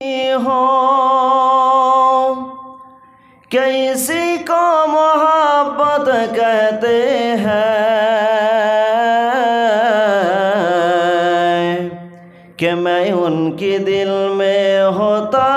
हो। कैसी को मोहब्बत कहते हैं कि मैं उनके दिल में होता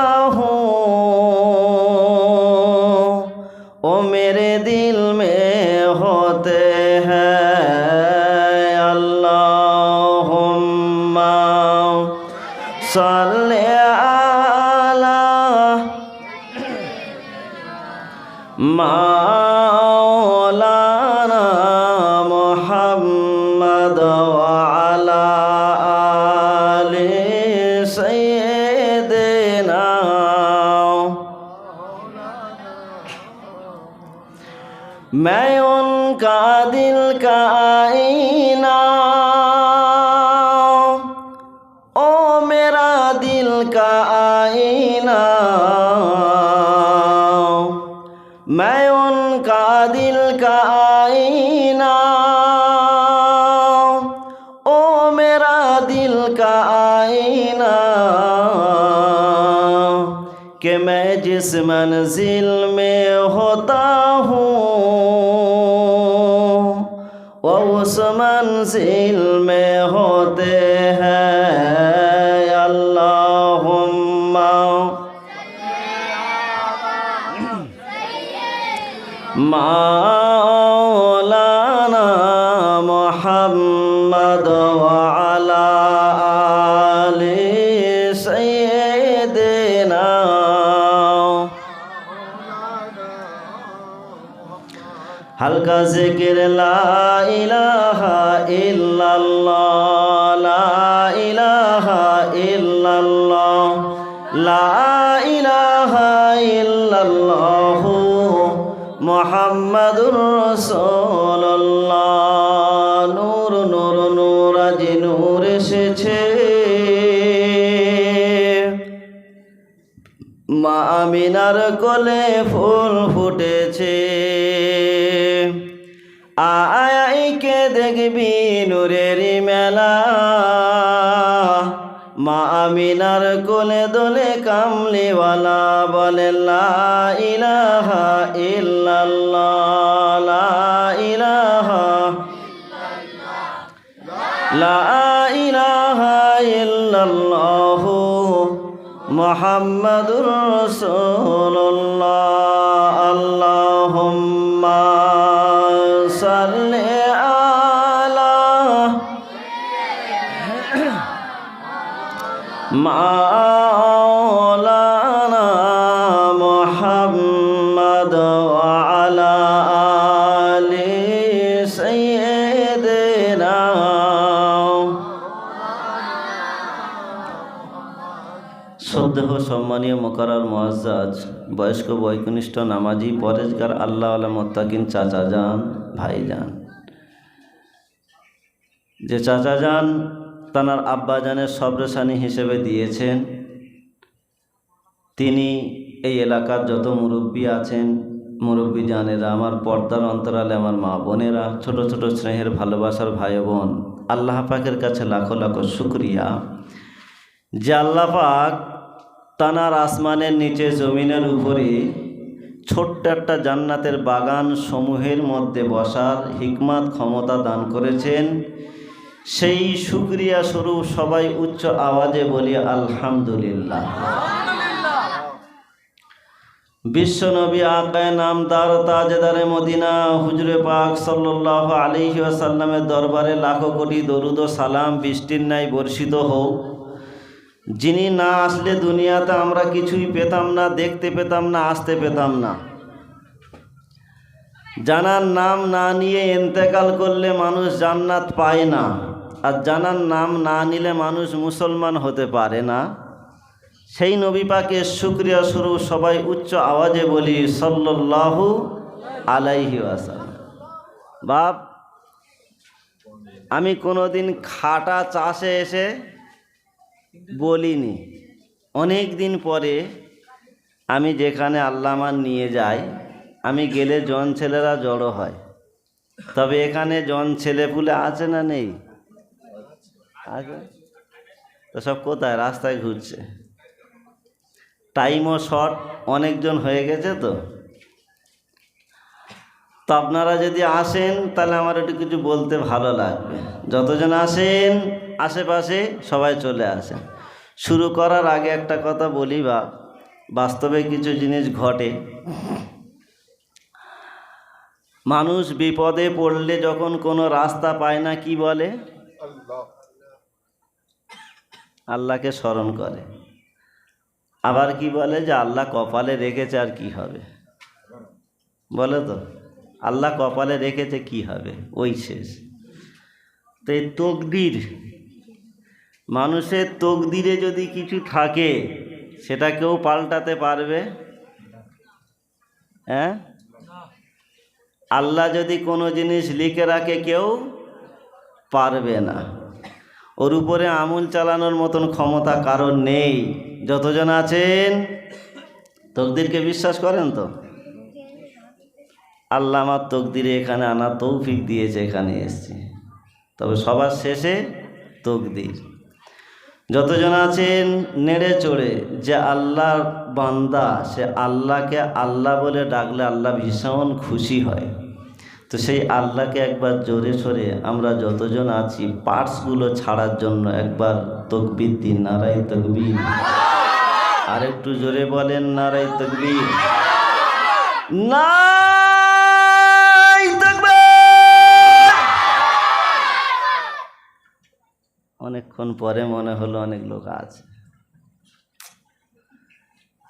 उनका दिल का आईना ओ मेरा दिल का आईना मैं उनका दिल का आईना ओ मेरा दिल का आईना कि मैं जिस मंजिल में होता मंजिल में होते हैं अल्लाह मौलाना मोहम्मद वाला आली सैदना হালকা জিকির, লা ইলাহা ইল্লাল্লাহ, লা ইলাহা ইল্লাল্লাহ, লা ইলাহা ইল্লাল্লাহ, মোহাম্মদুর রসুল্লাহ নূর নূর নূর, আজ নূর এসেছে। মা আমিনার কোলে ফুল ফুটেছে। দেখবি নূরের মেলা। মা আমিনার কোলে দোলে কামলিওয়ালা বলে, লা ইলাহা ইল্লাল্লাহ ইলাহা লা ইলাহা ইল্লাল্লাহ আল্লাহুম্মা মাওলানা মুহাম্মদ আলা আলি সাইয়্যিদিনা শ্রদ্ধেহ সম্মানীয় মোকারার মোয়াজ্জাজ, বয়স্ক বৈকনিষ্ঠ নামাজি, পরেশগার, আল্লাহ আলা মোত্তাকিন চাচা যান, ভাই যান। যে চাচা যান তানার আব্বাজানের সব্রসানি হিসেবে দিয়েছেন। তিনি এই এলাকার যত মুরব্বী আছেন, মুরব্বী জানেরা, আমার পর্দার অন্তরালে আমার মা বোনেরা, ছোট ছোট স্নেহের ভালোবাসার ভাই বোন, আল্লাহ পাকের কাছে লাখো লাখো শুক্রিয়া। যে আল্লাহ পাক তানার আসমানের নিচে জমিনের উপরে ছোট্ট একটা জান্নাতের বাগান সমূহের মধ্যে বসার হিকমাত, ক্ষমতা দান করেছেন। সেই শুক্রিয়া স্বরূপ সবাই উচ্চ আওয়াজে বলি আলহামদুলিল্লাহ। বিশ্বনবী আকায় নামদার তাজেদারে মদিনা হুজুরে পাক সাল্লাহ আলিহি আসাল্লামের দরবারে লাখো কোটি দরুদ সালাম বৃষ্টির ন্যায় বর্ষিত হোক। যিনি না আসলে দুনিয়াতে আমরা কিছুই পেতাম না দেখতে পেতাম না আসতে পেতাম না। জানার নাম না নিয়ে এন্তেকাল করলে মানুষ জান্নাত পায় না। আর জানার নাম না নিলে মানুষ মুসলমান হতে পারে না। সেই নবী পাকের শুক্রিয়া স্বরূপ সবাই উচ্চ আওয়াজে বলি সল্লাহু আলাইহি আসাল্লাম বাপ, আমি কোনোদিন খাটা চাষে এসে বলিনি। অনেক দিন পরে আমি যেখানে আল্লাহ আমার নিয়ে যাই, আমি গেলে জন ছেলেরা জড়ো হয়। তবে এখানে জন ছেলে ছেলেপুলে আছে না নেই? আছে তো সব কোথায়? রাস্তায় ঘুরছে। টাইমও শর্ট অনেকজন হয়ে গেছে তো। তো আপনারা যদি আসেন, তাহলে আমার একটু কিছু বলতে ভালো লাগবে। যতজন আসেন, আশেপাশে সবাই চলে আসেন। শুরু করার আগে একটা কথা বলি বা বাস্তবে কিছু জিনিস ঘটে। মানুষ বিপদে পড়লে যখন কোনো রাস্তা পায় না, কি বলে? আল্লাহকে স্মরণ করে। আবার কি বলে যে আল্লাহ কপালে রেখেছে আর কি হবে? বলে তো, আল্লাহ কপালে রেখেছে কি হবে? ওই শেষ। তো এই তকদির, মানুষের তকদিরে যদি কিছু থাকে, সেটা কেউ পাল্টাতে পারবে? হ্যাঁ? আল্লাহ যদি কোনো জিনিস লিখে রাখে, কেউ পারবে না। ওর উপরে আমুল চালানোর মতন ক্ষমতা কারণ নেই। যতজন আছেন, তকদিরকে বিশ্বাস করেন তো? আল্লাহ আমার তকদিরে এখানে আনা তৌফিক দিয়েছে, এখানে এসছি। তবে সবার শেষে তকদির। যতজন আছেন, নেড়ে চড়ে, যে আল্লাহর বান্দা, সে আল্লাহকে আল্লাহ বলে ডাকলে আল্লাহ ভীষণ খুশি হয়। তো সেই আল্লাহকে একবার জোরে সরে আমরা যতজন আছি পার্টসগুলো ছাড়ার জন্য একবার তকবির দিন নারাই তকবির। আর একটু জোরে বলেন নারাই তকবির। তাকবীর! অনেকক্ষণ পরে মনে হলো অনেক লোক আছে।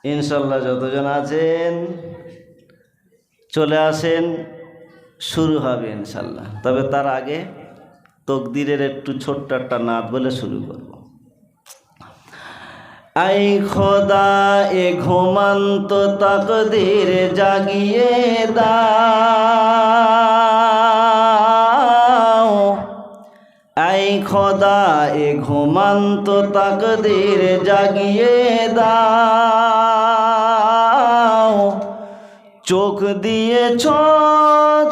ইনশাল্লাহ যতজন আছেন, চলে আসেন। শুরু হবে ইনশাল্লাহ। তবে তার আগে তকদিরের একটু ছোট্ট একটা নাচ বলে শুরু করব। আই খোদা, এ ঘুমান্ত তকদির জাগিয়ে দাও। আই খোদা, এ ঘুমান্ত তকদির জাগিয়ে দাও। চোখ দিয়েছ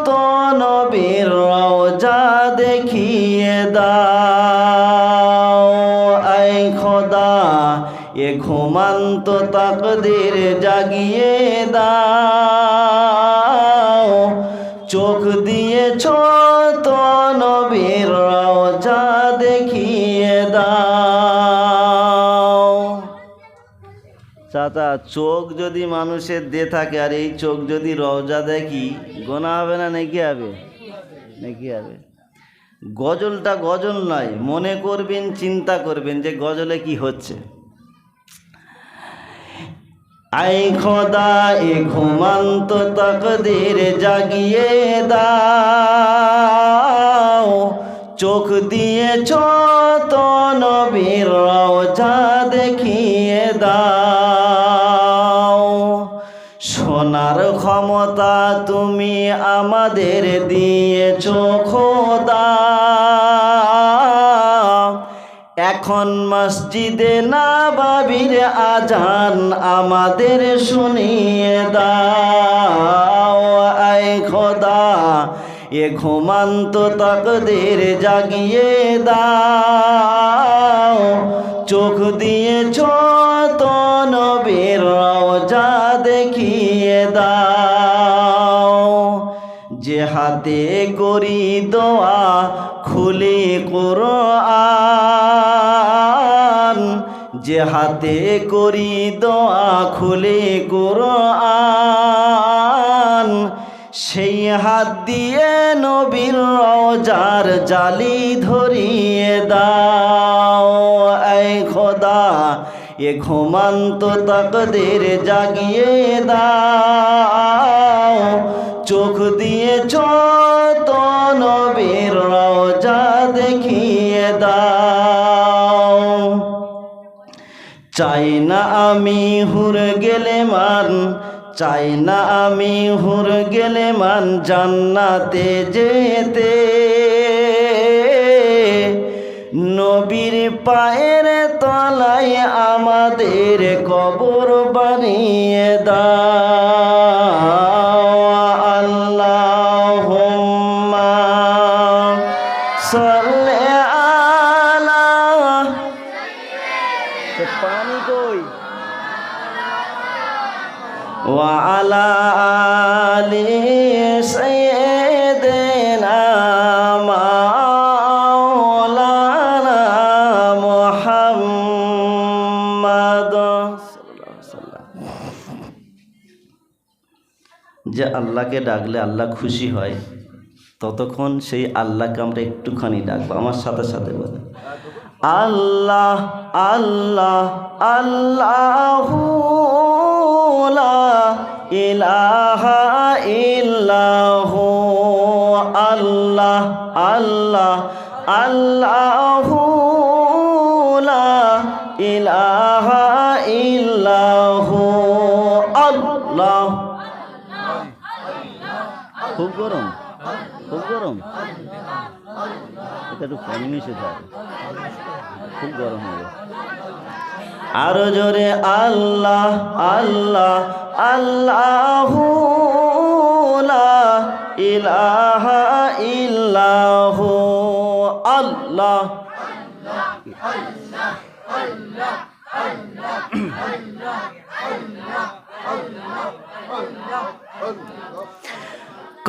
তো নবীর রওজা দেখিয়ে দাও। আই খোদা এ ঘুমান্ত তাকদের জাগিয়ে দাও। চাচা চোখ যদি মানুষের দে থাকে, আর এই চোখ যদি রওজা দেখি গোনা হবে না নাকি হবে? নাকি হবে। গজলটা গজল নয়, মনে করবেন, চিন্তা করবেন যে গজলে কি হচ্ছে। আই খোদা এ ঘুমান্ত তকদের জাগিয়ে দাও, চোখ দিয়েছ তো নবীর রওজা দেখিয়ে দাও। সোনার ক্ষমতা তুমি আমাদের দিয়েছ, খোদা। এখন মসজিদে না বাবির আজান আমাদের শুনিয়ে দাও, আয় খোদা। এ ঘুমান্ত তকদের জাগিয়ে দাও, চোখ দিয়েছ হাতে করি দোয়া খুলে কোরআন। যে হাতে করি দোয়া খুলে কোরআন, সেই হাত দিয়ে নবীর রওজার জালি ধরিয়ে দাও। এই খোদা, এ ঘুমান্ত তকদের জাগিয়ে দাও। চোখ দিয়ে তো নবীর রওজা দেখিয়ে দাও। চাই না আমি হুর গেলে মান, চাই না আমি হুর গেলে মান, জান্নাতে যেতে। নবীর পায়ের তলায় আমাদের কবর বানিয়ে দাও। আল্লাহকে ডাকলে আল্লাহ খুশি হয়, ততক্ষণ সেই আল্লাহকে আমরা একটুখানি ডাকবো। আমার সাথে সাথে বলে আল্লাহ আল্লাহ আল্লাহ ইলাহা ইল্লাহু, আল্লাহ আল্লাহ আল্লাহ ইলাহা ইল্লাহু। খুব গরম খুব গরম। এটা একটু কম মিশে থাকে খুব গরম হবে। আরও জোরে আল্লাহ আল্লাহ আল্লাহ ইলাহা ইল্লাহু, আল্লাহ।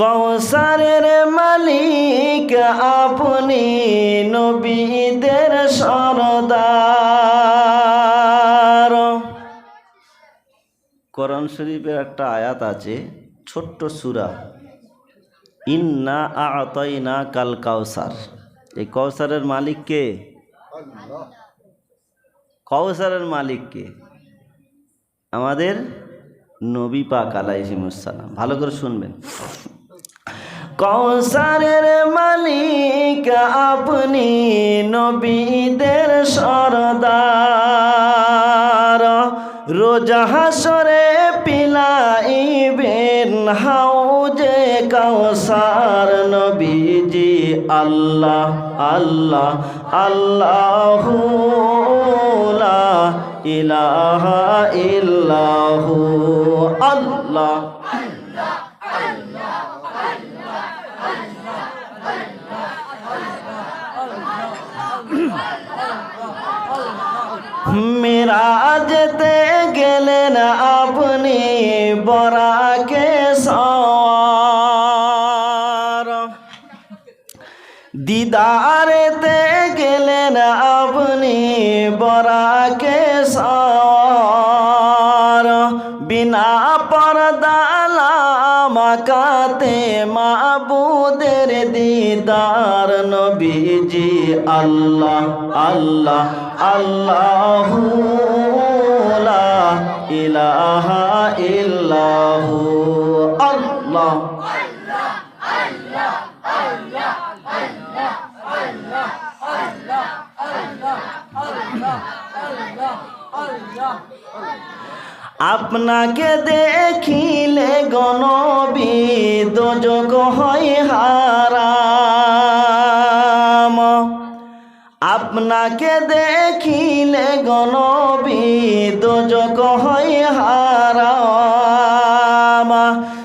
কৌসারের মালিক, আপনি নবীদের সরদার। করণ শরীফের একটা আয়াত আছে, ছোট্ট সুরা, ইন্না আতই না কাল কাউসার এই কৌসারের মালিক কে? কৌসারের মালিক কে? আমাদের নবী পাক আলাইহিমুসালাম ভালো করে শুনবেন। কৌসারের মালিক আপনি নবীদের সরদার। রোজা হাসরে পিলাইবেন হাউজে কৌসার নবীজি আল্লাহ আল্লাহ আল্লাহ ইলাহা ইল্লাহু, আল্লাহ। মিরাজতে গেলেন আপনি বরাকে দিদারেতে গেলেন আপনি বরাকে বিনা পর্দালা মাকাতে মাবুদের দিদার নবীজি আল্লাহ আল্লাহ আল্লাহ ইলাহা ইল্লাহু আল্লাহ আপনাকে দেখিলে গণবি দোজক হয় হারাম। আপনাকে দেখিলে গণবি দোজক হয় হারাম।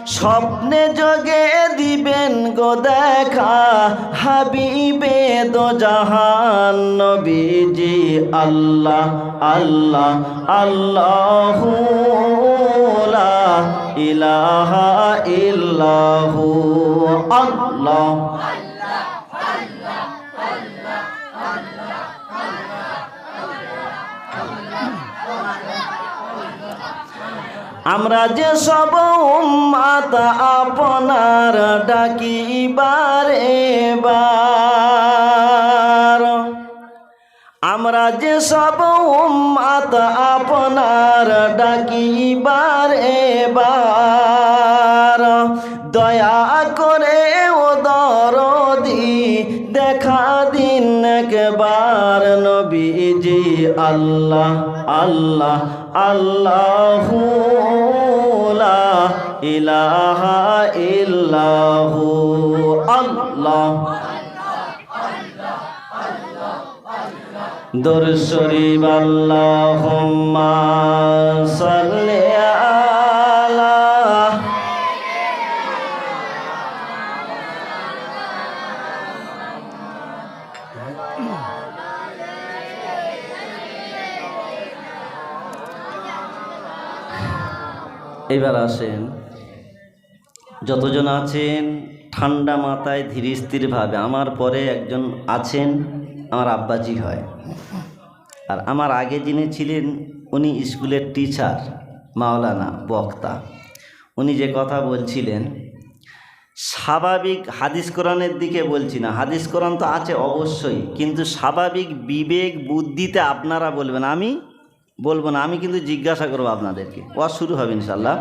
স্বপ্নে যোগে দিবেন গো দেখা হাবিবে দো জাহান নবীজি আল্লাহ আল্লাহ আল্লাহ ইলাহা ইল্লাহু আল্লাহ। আমরা যে সব উম্মাত আপনার ডাকিবার এবার। আমরা যে সব উম্মাত আপনার ডাকিবার এবার। দয়া করে ও দরদি দেখা দিন একবার নবীজি আল্লাহ আল্লাহ আল্লাহ ইলাহা ইল্লাহু আল্লাহ। দর শরীফ আল্লাহুম্মা সাল্লি এবার আসেন। যতজন আছেন, ঠান্ডা মাথায় ধীর স্থিরভাবে। আমার পরে একজন আছেন, আমার আব্বাজি হয়। আর আমার আগে যিনি ছিলেন, উনি স্কুলের টিচার, মাওলানা, বক্তা। উনি যে কথা বলছিলেন, স্বাভাবিক হাদিস কোরআনের দিকে বলছি না। হাদিস কোরআন তো আছে অবশ্যই, কিন্তু স্বাভাবিক বিবেক বুদ্ধিতে আপনারা বলবেন। আমি বলব না, আমি কিন্তু জিজ্ঞাসা করব আপনাদেরকে। ওয়া শুরু হবে ইনশাল্লাহ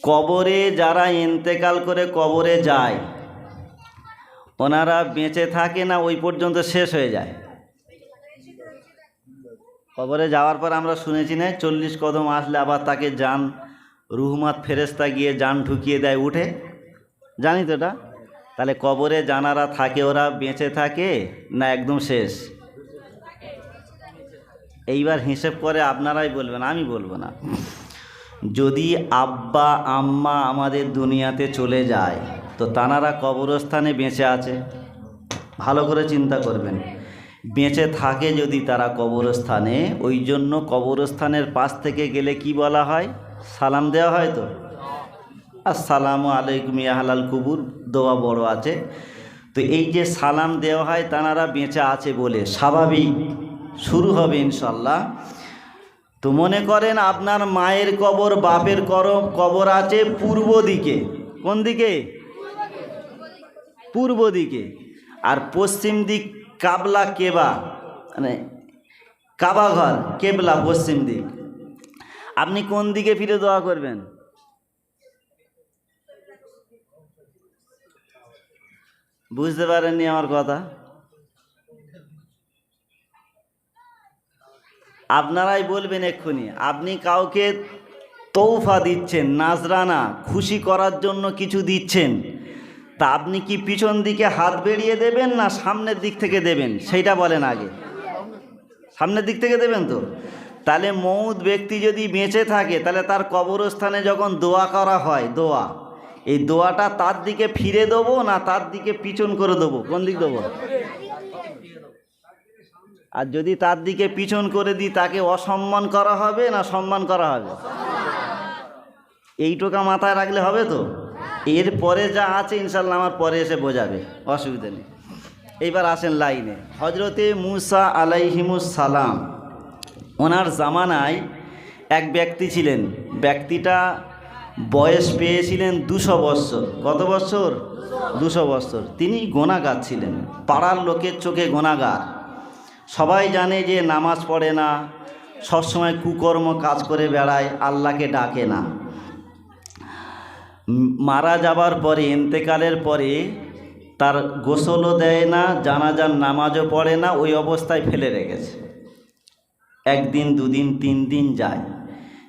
কবরে যারা ইন্তেকাল করে কবরে যায়, ওনারা বেঁচে থাকে না ওই পর্যন্ত শেষ হয়ে যায়। কবরে যাওয়ার পর আমরা শুনেছি না, চল্লিশ কদম আসলে আবার তাকে যান, রুহমাত ফেরেস্তা গিয়ে যান ঢুকিয়ে দেয় উঠে। জানি তো এটা? তাহলে কবরে জানারা থাকে, ওরা বেঁচে থাকে না একদম শেষ? এইবার হিসেব করে আপনারাই বলবেন, আমি বলব না। যদি আব্বা, আম্মা আমাদের দুনিয়াতে চলে যায়, তো তানারা কবরস্থানে বেঁচে আছে। ভালো করে চিন্তা করবেন। বেঁচে থাকে যদি তারা কবরস্থানে, ওই জন্য কবরস্থানের পাশ থেকে গেলে কি বলা হয়? সালাম দেওয়া হয় তো? আসসালামু আলাইকুম ইয়াহালাল কুবুর, দোয়া বড় আছে। তো এই যে সালাম দেওয়া হয় তানারা বেঁচে আছে বলে, স্বাভাবিক। শুরু হবে ইনশাল্লাহ তো মনে করেন আপনার মায়ের কবর, বাপের কর, কবর আছে পূর্ব দিকে। কোন দিকে? পূর্ব দিকে। আর পশ্চিম দিক কাবলা কেবা মানে কাবা ঘর, কেবলা পশ্চিম দিক। আপনি কোন দিকে ফিরে দোয়া করবেন? বুঝতে পারেননি আমার কথা? আপনারাই বলবেন এক্ষুনি, আপনি কাউকে তৌফা দিচ্ছেন, নাজরানা, খুশি করার জন্য কিছু দিচ্ছেন, তা আপনি কি পিছন দিকে হাত বেরিয়ে দেবেন না সামনের দিক থেকে দেবেন? সেইটা বলেন আগে। সামনের দিক থেকে দেবেন তো? তাহলে মৌদ ব্যক্তি যদি বেঁচে থাকে, তাহলে তার কবরস্থানে যখন দোয়া করা হয়, দোয়া, এই দোয়াটা তার দিকে ফিরে দেবো না তার দিকে পিছন করে দেবো? কোন দিক দেবো? আর যদি তার দিকে পিছন করে দিই, তাকে অসম্মান করা হবে না সম্মান করা হবে? এইটোকা মাথায় রাখলে হবে তো? এর পরে যা আছে, ইনশাল্লাহ আমার পরে এসে বোঝাবে। অসুবিধা নেই। এইবার আসেন লাইনে। হজরতে মুসা সালাম, ওনার জামানায় এক ব্যক্তি ছিলেন। ব্যক্তিটা বয়স পেয়েছিলেন দুশো বৎসর। কত বৎসর? দুশো বৎসর। তিনি গোনাগার ছিলেন। পাড়ার লোকের চোখে গোনাগার। সবাই জানে যে নামাজ পড়ে না, সবসময় কুকর্ম কাজ করে বেড়ায়, আল্লাহকে ডাকে না। মারা যাবার পরে এন্তেকালের পরে তার গোসলও দেয় না, জানাজার নামাজও পড়ে না, ওই অবস্থায় ফেলে রেখেছে। একদিন, দুদিন, তিন দিন যায়।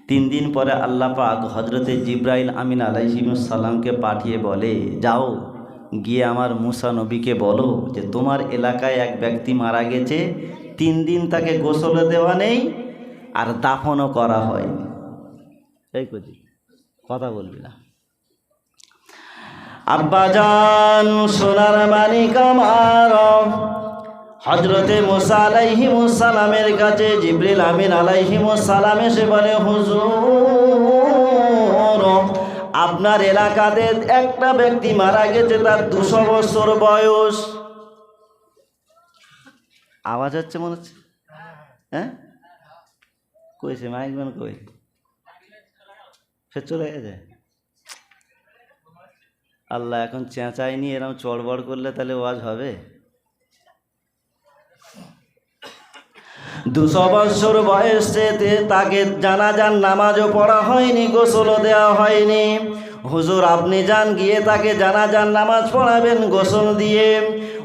তিন দিন পরে আল্লাহ পাক হজরতে জিব্রাইল আমিন আলাইহিমুসাল্লামকে পাঠিয়ে বলে, যাও গিয়ে আমার মুসা নবীকে বলো যে তোমার এলাকায় এক ব্যক্তি মারা গেছে, তিন দিন তাকে গোসলে দেওয়া নেই আর দাফনও করা হয়নি। এই কজি কথা বলবি না। আব্বাজান সোনার মানিক আমার। হজরতে মোসা আলাইহিমুসালামের কাছে জিবরিল আমিন আলাইহিমুসালাম এসে বলে, হুজুর আপনার এলাকাতে একটা ব্যক্তি মারা গেছে, তার দুশো বছর বয়স। আওয়াজ হচ্ছে মনে হচ্ছে? হ্যাঁ? কইছে মাইকম্যান কই? ফের চলে গেছে? আল্লাহ এখন চেঁচায়নি এরকম চড়বড় করলে তাহলে ওয়াজ হবে? দুশো বৎসর বয়সেতে তাকে জানাজান নামাজও পড়া হয়নি, গোসলও দেওয়া হয়নি। হুজুর, আপনি যান, গিয়ে তাকে জানাজান নামাজ পড়াবেন, গোসল দিয়ে।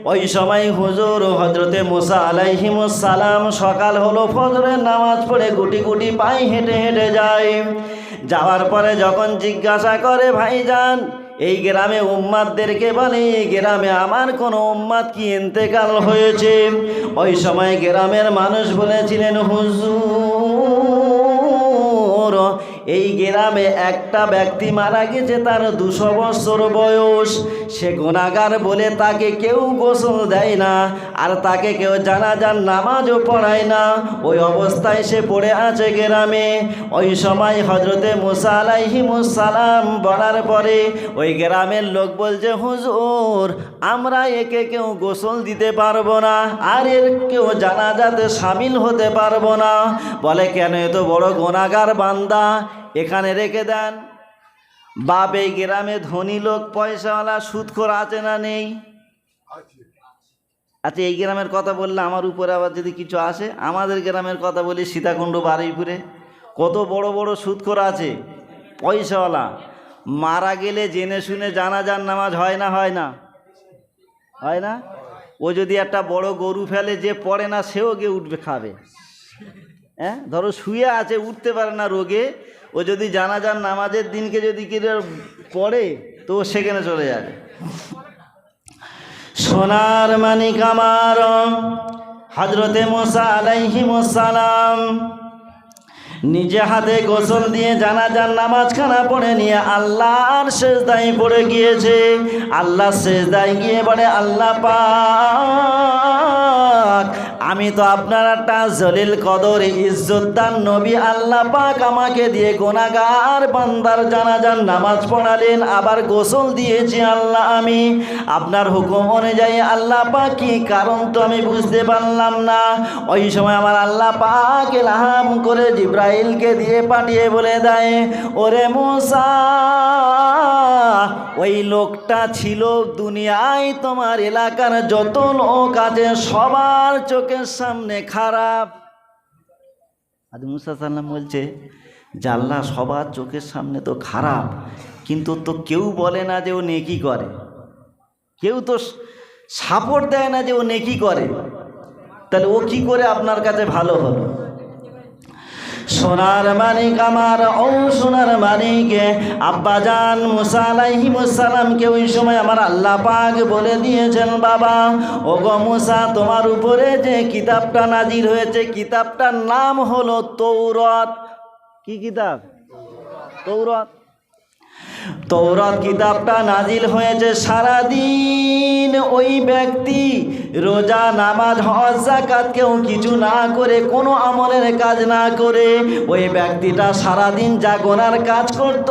ওই সময় হুজুর হজরতে মুসা আলাইহিমুসালাম সকাল হলো, ফজরের নামাজ পড়ে গুটি গুটি পায়ে হেঁটে হেঁটে যায়। যাওয়ার পরে যখন জিজ্ঞাসা করে, ভাইজান এই গ্রামে উম্মাদদেরকে বলে গ্রামে আমার কোনো উম্মাদ কি ইন্তেকাল হয়েছে? ওই সময় গ্রামের মানুষ বলেছিলেন, হুজুর এই গ্রামে একটা ব্যক্তি মারা গেছে, তার দুশো বছর বয়স। সে গোনাগার বলে তাকে কেউ গোসল দেয় না, আর তাকে কেউ জানাজার নামাজও পড়ায় না। ওই অবস্থায় সে পড়ে আছে গ্রামে। ওই সময় হজরতে মুসা আলাইহিমুসালাম বলার পরে ওই গ্রামের লোক বলছে, হুজুর, আমরা একে কেউ গোসল দিতে পারব না, আর এর কেউ জানাজাতে সামিল হতে পারব না। বলে, কেন এত বড় গোনাগার বান্দা? এখানে রেখে দেন। বাপ এই গ্রামে ধনী লোক পয়সাওয়ালা সুদখোর আছে না নেই? আচ্ছা এই গ্রামের কথা বললে আমার উপরে আবার যদি কিছু আসে? আমাদের গ্রামের কথা বলি সীতাকুণ্ড বারুইপুরে। কত বড় বড় সুদখোর আছে পয়সাওয়ালা। মারা গেলে জেনে শুনে জানাজার নামাজ হয় না হয় না? হয় না? ও যদি একটা বড় গরু ফেলে যে পড়ে না সেও গিয়ে উঠবে খাবে। হ্যাঁ? ধরো শুয়ে আছে উঠতে পারে না রোগে। ও যদি জানাজার নামাজের দিনকে যদি কি পড়ে, তো সেখানে চলে যাবে। সোনার মানিক আমার হজরতে মোসা আলাইহিমসালাম নিজে হাতে গোসল দিয়ে জানা জানাজার নামাজখানা পড়ে নিয়ে আল্লাহর শেষদাই পড়ে গিয়েছে। আল্লাহ শেষদাই গিয়ে পড়ে আল্লাহ পাক আমি তো আপনার একটা জলিল কদর ইজ্জতদার নবী আল্লাহ পাক আমাকে দিয়ে গোনাগার বান্দার জানাজার নামাজ পড়ালেন, আবার গোসল দিয়েছি আল্লাহ আমি। আপনার হুকুম অনুযায়ী আল্লাহ পাক কি কারণ তো আমি বুঝতে পারলাম না। ওই সময় আমার আল্লাহ পাক এলাহাম করে জিব্রাইলকে দিয়ে পাঠিয়ে বলে দেয়, ওরে মুসা, ওই লোকটা ছিল দুনিয়ায় তোমার এলাকার যত লোক আছে সবার চোখের সামনে খারাপ। আজ মুসা সাল্লাম বলছে জাল্লা সবার চোখের সামনে তো খারাপ, কিন্তু তো কেউ বলে না যে ও নেকি করে। কেউ তো সাপোর্ট দেয় না যে ও নেকি করে। তাহলে ও কি করে আপনার কাছে ভালো হলো? সোনার মানিক আমার ও সোনার মানিক। আব্বাজান মুসালাহি মুসালামকে ওই সময় আমার আল্লাহ পাক বলে দিয়েছেন, বাবা ও গো মুসা, তোমার উপরে যে কিতাবটা নাজির হয়েছে, কিতাবটার নাম হলো তৌরত কি কিতাব? তৌরত তৌরত কিতাবটা নাজিল হয়েছে সারাদিন। ওই ব্যক্তি রোজা, নামাজ, হজ জাকাত কেউ কিছু না করে, কোনো আমলের কাজ না করে, ওই ব্যক্তিটা সারাদিন জাগনার কাজ করত,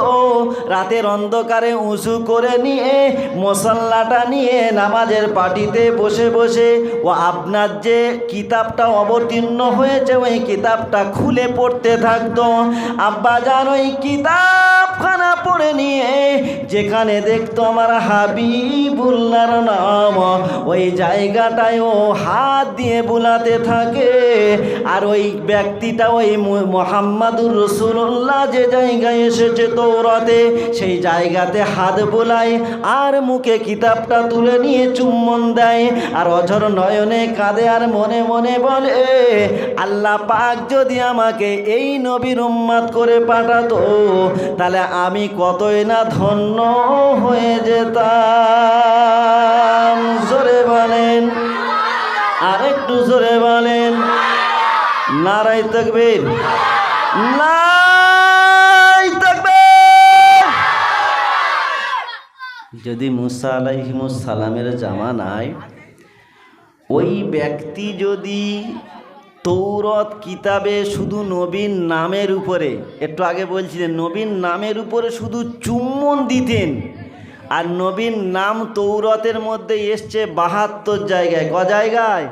রাতের অন্ধকারে উঁচু করে নিয়ে, মশল্লাটা নিয়ে নামাজের পার্টিতে বসে বসে, ও আপনার যে কিতাবটা অবতীর্ণ হয়েছে, ওই কিতাবটা খুলে পড়তে থাকতো। আব্বা যান ওই কিতাবখানা পড়ে নিয়ে যেখানে দেখতো আমার হাবিবুল্লার নাম, ওই জায়গাটায় ও হাত দিয়ে বুলাতে থাকে। আর ওই ব্যক্তিটা ওই মোহাম্মদুর রসুল্লাহ যে জায়গায় এসেছে তৌরতে সেই জায়গাতে হাত বোলায় আর মুখে কিতাবটা তুলে নিয়ে চুম্বন দেয় আর অঝর নয়নে কাঁদে আর মনে মনে বলে, আল্লাহ পাক যদি আমাকে এই নবীর উম্মাদ করে পাঠাতো, তাহলে আমি কতই না ধন্য হয়ে যেতাম। জোরে বলেন। আর একটু জোরে বলেন। নারাই তকবীর। নাই যদি মুসা আলাইহিমুস সালামের জামানায় ওই ব্যক্তি যদি তৌরত কিতাবে শুধু নবীন নামের উপরে। একটু আগে বলছিলেন নবীন নামের উপরে শুধু চুম্বন দিতেন। আর নবীন নাম তৌরতের মধ্যে এসছে বাহাত্তর জায়গায়। ক জায়গায়?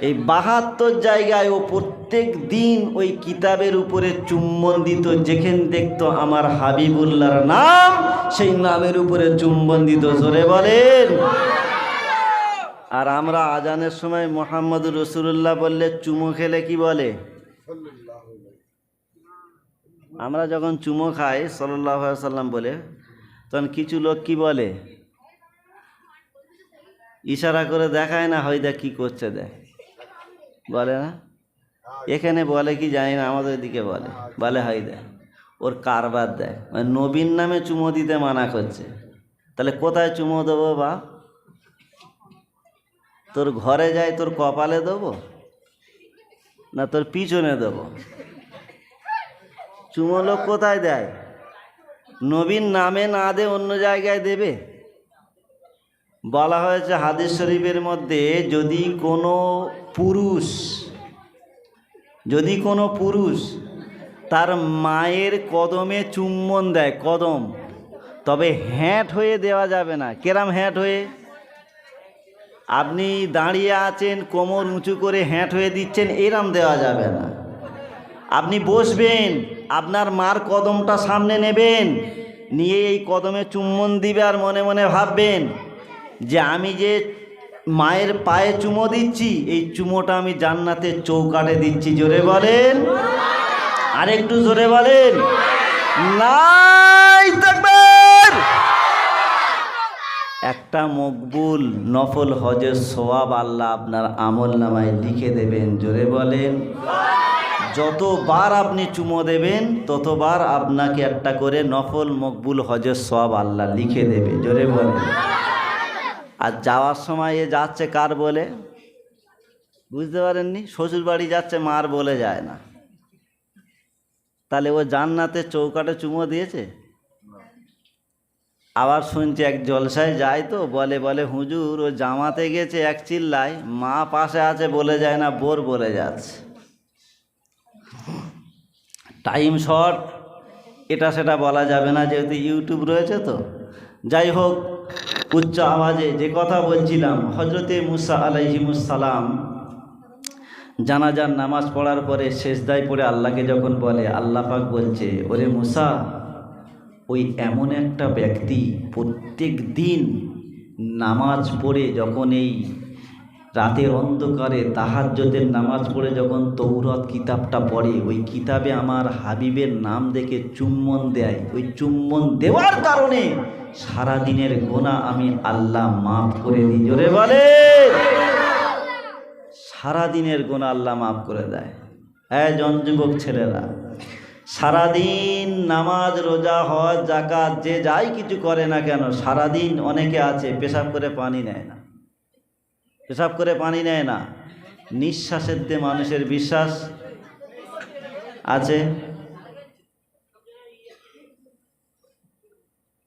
এই বাহাত্তর জায়গায় ও প্রত্যেক দিন ওই কিতাবের উপরে চুম্বন দিত। যেখানে দেখতো আমার হাবিবুল্লাহর নাম, সেই নামের উপরে চুম্বন দিত। জোরে বলেন। আর আমরা আজানের সময় মোহাম্মদ রসুল্লাহ বললে চুমো খেলে কি বলে? আমরা যখন চুমো খাই সাল্লাম বলে, তখন কিছু লোক কি বলে? ইশারা করে দেখায় না হয় দেখ কী করছে দেখ। বলে না? এখানে বলে কি জানি না, আমাদের দিকে বলে। বলে হয় দেখ, ওর কারবার দেয় মানে নবীন নামে চুমো দিতে মানা করছে। তাহলে কোথায় চুমো দেবো বা? তোর ঘরে যাই তোর কপালে দেবো না তোর পিছনে দেবো? চুমো কোথায় দেয়? নবীন নামে না দে অন্য জায়গায় দেবে? বলা হয়েছে হাদিস শরীফের মধ্যে, যদি কোনো পুরুষ, যদি কোনো পুরুষ তার মায়ের কদমে চুম্বন দেয়, কদম, তবে হ্যাঁট হয়ে দেওয়া যাবে না। কেরাম হ্যাঁট হয়ে আপনি দাঁড়িয়ে আছেন, কোমর উঁচু করে হ্যাঁট হয়ে দিচ্ছেন, এরাম দেওয়া যাবে না। আপনি বসবেন, আপনার মার কদমটা সামনে নেবেন, নিয়ে এই কদমে চুম্বন দিবে আর মনে মনে ভাববেন যে আমি যে মায়ের পায়ে চুমো দিচ্ছি, এই চুমোটা আমি জান্নাতের চৌকাটে দিচ্ছি। জোরে বলেন। আর একটু জোরে বলেন। তাকবীর! একটা মকবুল নফল হজের সোয়াব আল্লাহ আপনার আমল নামায় লিখে দেবেন। জোরে বলেন। যতবার আপনি চুমো দেবেন, ততবার আপনাকে একটা করে নফল মকবুল হজের সব আল্লাহ লিখে দেবে। জোরে বলে আর যাওয়ার সময় এ যাচ্ছে কার বলে? বুঝতে পারেননি? শ্বশুর বাড়ি যাচ্ছে, মার বলে যায় না। তাহলে ও জান্নাতে চৌকাটে চুমো দিয়েছে? আবার শুনছি এক জলসায় যায় তো, বলে বলে, হুজুর, ও জামাতে গেছে এক চিল্লায়, মা পাশে আছে বলে যায় না, বোর বলে যাচ্ছে। টাইম শর্ট এটা সেটা বলা যাবে না, যেহেতু ইউটিউব রয়েছে তো। যাই হোক, উচ্চ আওয়াজে যে কথা বলছিলাম হজরতে মুসা আলাইহিমুসালাম জানাজার নামাজ পড়ার পরে শেষদায় পড়ে আল্লাহকে যখন বলে, আল্লাহ পাক বলছে, ওরে মুসা ওই এমন একটা ব্যক্তি প্রত্যেক দিন নামাজ পড়ে যখন এই রাতের অন্ধকারে তাহাজ্জতের নামাজ পড়ে যখন তৌরত কিতাবটা পড়ে, ওই কিতাবে আমার হাবিবের নাম দেখে চুম্বন দেয়। ওই চুম্বন দেওয়ার কারণে সারা দিনের গোনা আমি আল্লাহ মাফ করে দিই। জোরে বলে। সারা দিনের গোনা আল্লাহ মাফ করে দেয়। হ্যাঁ জন যুবক ছেলেরা সারাদিন নামাজ, রোজা, হজ জাকাত যে যাই কিছু করে না কেন, সারাদিন অনেকে আছে, পেশাব করে পানি নেয় না। পেশাব করে পানি নেয় না। নিঃশ্বাসের দিয়ে মানুষের বিশ্বাস আছে?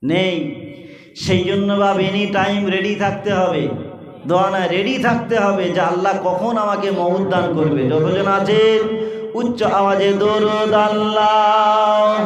নেই। সেই জন্য ভাব এনি টাইম রেডি থাকতে হবে। দোয়া না রেডি থাকতে হবে যে আল্লাহ কখন আমাকে মহুদ দান করবে। যতজন আছেন উচ্চ আওয়াজে দরুদ আল্লাহ